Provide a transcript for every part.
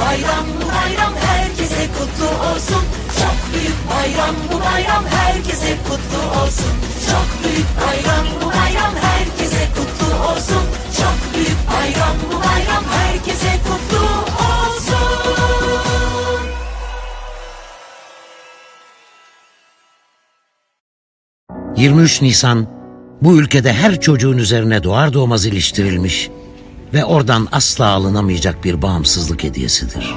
bayram bu bayram herkese kutlu olsun. Çok büyük bayram bu bayram herkese kutlu olsun. Çok büyük bayram bu bayram herkese kutlu olsun. Çok büyük bayram bu bayram herkese kutlu olsun. 23 Nisan bu ülkede her çocuğun üzerine doğar doğmaz iliştirilmiş ve oradan asla alınamayacak bir bağımsızlık hediyesidir.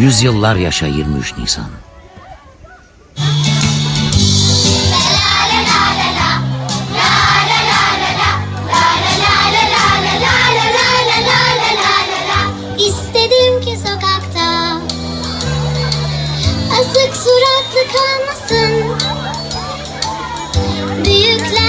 Yüzyıllar yaşa 23 Nisan. İstedim ki sokakta Asık suratlı kalmasın Büyükler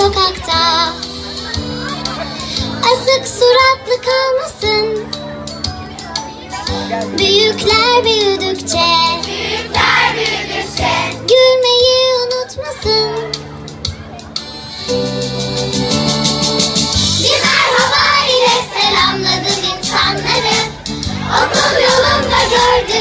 sokakta Asık suratlı kalmasın. Büyükler büyük Lord.